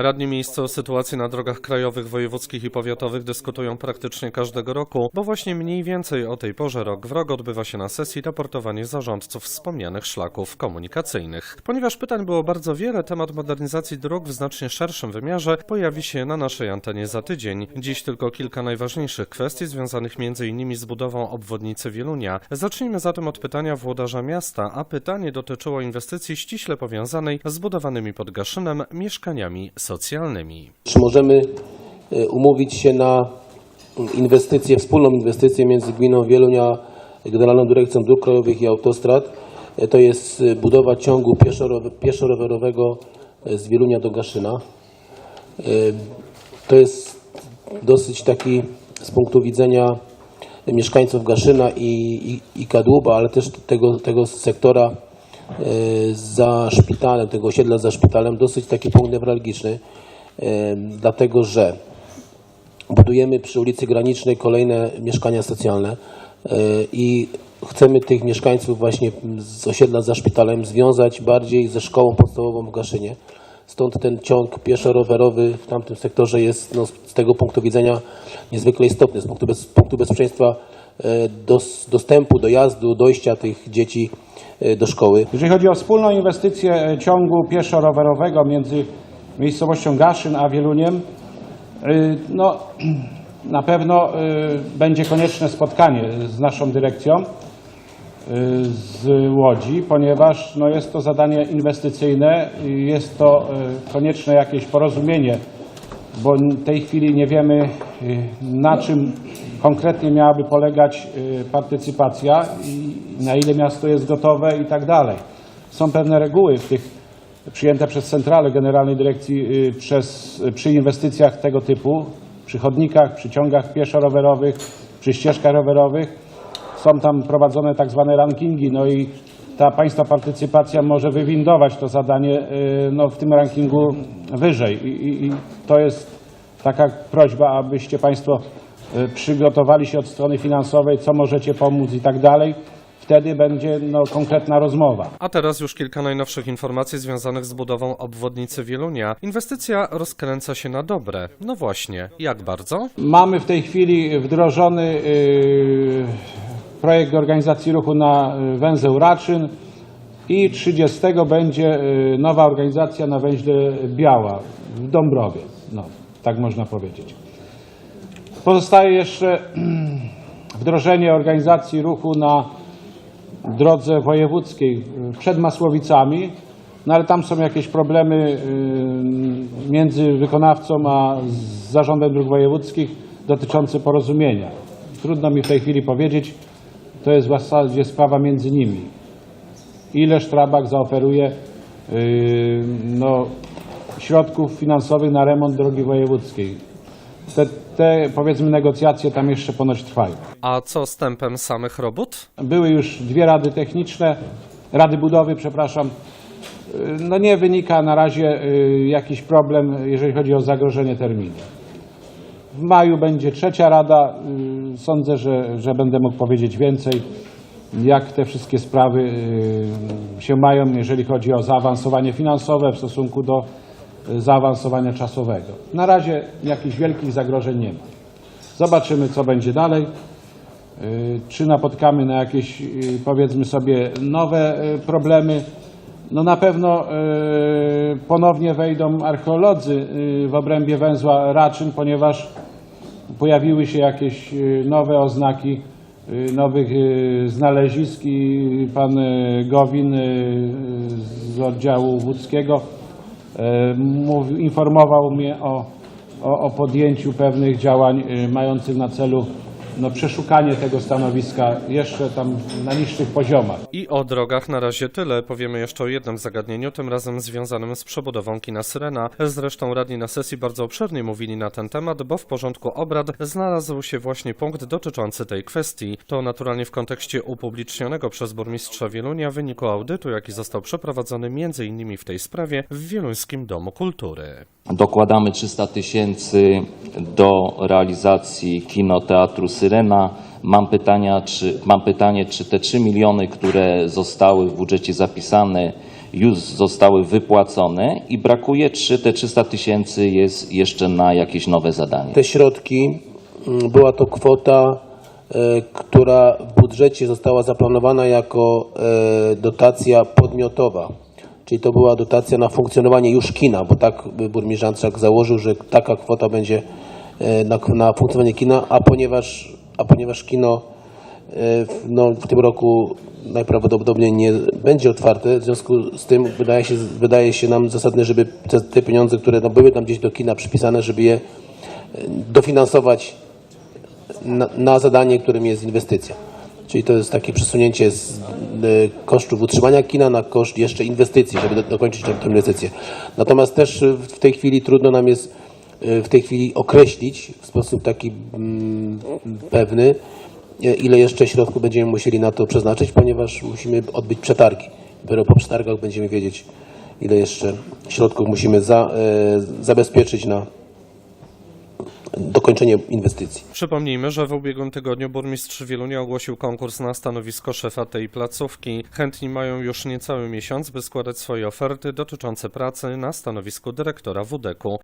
Radni miejsce o sytuacji na drogach krajowych, wojewódzkich i powiatowych dyskutują praktycznie każdego roku, bo właśnie mniej więcej o tej porze rok w rok odbywa się na sesji raportowanie zarządców wspomnianych szlaków komunikacyjnych. Ponieważ pytań było bardzo wiele, temat modernizacji dróg w znacznie szerszym wymiarze pojawi się na naszej antenie za tydzień. Dziś tylko kilka najważniejszych kwestii związanych m.in. z budową obwodnicy Wielunia. Zacznijmy zatem od pytania włodarza miasta, a pytanie dotyczyło inwestycji ściśle powiązanej z budowanymi pod Gaszynem mieszkaniami socjalnymi. Czy możemy e, umówić się na inwestycje, wspólną inwestycję między gminą Wielunia, Generalną Dyrekcją Dróg Krajowych i Autostrad? E, To jest e, budowa ciągu pieszo-rowe- pieszo-rowerowego z Wielunia do Gaszyna. To jest dosyć taki z punktu widzenia mieszkańców Gaszyna i, i, i Kadłuba, ale też tego, tego sektora za szpitalem, tego osiedla za szpitalem, dosyć taki punkt newralgiczny, e, dlatego że budujemy przy ulicy Granicznej kolejne mieszkania socjalne e, i chcemy tych mieszkańców właśnie z osiedla za szpitalem związać bardziej ze szkołą podstawową w Gaszynie. Stąd ten ciąg pieszo-rowerowy w tamtym sektorze jest no, z tego punktu widzenia niezwykle istotny, z punktu, bez, punktu bezpieczeństwa e, dos, dostępu, dojazdu, dojścia tych dzieci e, do szkoły. Jeżeli chodzi o wspólną inwestycję e, ciągu pieszo-rowerowego między miejscowością Gaszyn a Wieluniem, y, no, na pewno będzie konieczne spotkanie z naszą dyrekcją z Łodzi, ponieważ no, jest to zadanie inwestycyjne, jest to konieczne jakieś porozumienie, bo w tej chwili nie wiemy na czym konkretnie miałaby polegać y, partycypacja i na ile miasto jest gotowe i tak dalej. Są pewne reguły w tych przyjęte przez Centralę Generalnej Dyrekcji y, przez, przy inwestycjach tego typu, przy chodnikach, przy ciągach pieszo-rowerowych, przy ścieżkach rowerowych. Są tam prowadzone tak zwane rankingi, no i ta państwa partycypacja może wywindować to zadanie y, no, w tym rankingu wyżej. I, i, I to jest taka prośba, abyście Państwo y, przygotowali się od strony finansowej, co możecie pomóc i tak dalej. Wtedy będzie no, konkretna rozmowa. A teraz już kilka najnowszych informacji związanych z budową obwodnicy Wielunia. Inwestycja rozkręca się na dobre. No właśnie, jak bardzo? Mamy w tej chwili wdrożony y, projekt organizacji ruchu na y, węzeł Raczyn i 30 będzie y, nowa organizacja na węźle Biała w Dąbrowie. No, tak można powiedzieć. Pozostaje jeszcze wdrożenie organizacji ruchu na drodze wojewódzkiej y, przed Masłowicami, no ale tam są jakieś problemy y, między wykonawcą a zarządem dróg wojewódzkich dotyczące porozumienia. Trudno mi w tej chwili powiedzieć, to jest w zasadzie sprawa między nimi. Ile Sztrabak zaoferuje y, no, środków finansowych na remont drogi wojewódzkiej. Te, te powiedzmy negocjacje tam jeszcze ponoć trwają. A co z tempem samych robót? Były już dwie rady techniczne, rady budowy, przepraszam. No nie wynika na razie y, jakiś problem, jeżeli chodzi o zagrożenie terminu. W maju będzie trzecia rada. y, Sądzę, że, że będę mógł powiedzieć więcej, jak te wszystkie sprawy y, się mają, jeżeli chodzi o zaawansowanie finansowe w stosunku do zaawansowania czasowego. Na razie jakichś wielkich zagrożeń nie ma. Zobaczymy, co będzie dalej. Y, czy napotkamy na jakieś, y, powiedzmy sobie, nowe y, problemy. No na pewno ponownie wejdą archeolodzy w obrębie węzła Raczyn, ponieważ pojawiły się jakieś nowe oznaki nowych znalezisk i pan Gowin z oddziału łódzkiego y, mówił, informował mnie o, o, o podjęciu pewnych działań y, mających na celu no, przeszukanie tego stanowiska jeszcze tam na niższych poziomach. I o drogach na razie tyle. Powiemy jeszcze o jednym zagadnieniu, tym razem związanym z przebudową kina Syrena. Zresztą radni na sesji bardzo obszernie mówili na ten temat, bo w porządku obrad znalazł się właśnie punkt dotyczący tej kwestii. To naturalnie w kontekście upublicznionego przez burmistrza Wielunia wyniku audytu, jaki został przeprowadzony m.in. w tej sprawie w Wieluńskim Domu Kultury. Dokładamy 300 tysięcy do realizacji kinoteatru Syrena. Mam, pytania, czy, mam pytanie, czy te 3 miliony, które zostały w budżecie zapisane, już zostały wypłacone i brakuje 3, te 300 tysięcy jest jeszcze na jakieś nowe zadanie. Te środki, mm, była to kwota, e, która w budżecie została zaplanowana jako e, dotacja podmiotowa. Czyli to była dotacja na funkcjonowanie już kina, bo tak burmistrz Antrzak założył, że taka kwota będzie e, na, na funkcjonowanie kina, a ponieważ, a ponieważ kino e, w- no, w tym roku najprawdopodobniej nie będzie otwarte, w związku z tym wydaje się, wydaje się nam zasadne, żeby te, te pieniądze, które no, były tam gdzieś do kina przypisane, żeby je e, dofinansować na, na zadanie, którym jest inwestycja. Czyli to jest takie przesunięcie z e, kosztów utrzymania kina na koszt jeszcze inwestycji, żeby do, dokończyć tę inwestycję. Natomiast też e, w tej chwili trudno nam jest e, w tej chwili określić w sposób taki mm, pewny, ile jeszcze środków będziemy musieli na to przeznaczyć, ponieważ musimy odbyć przetargi. Dopiero po przetargach będziemy wiedzieć, ile jeszcze środków musimy za, zabezpieczyć na dokończenie inwestycji. Przypomnijmy, że w ubiegłym tygodniu burmistrz Wielunia ogłosił konkurs na stanowisko szefa tej placówki. Chętni mają już niecały miesiąc, by składać swoje oferty dotyczące pracy na stanowisku dyrektora WDK-u.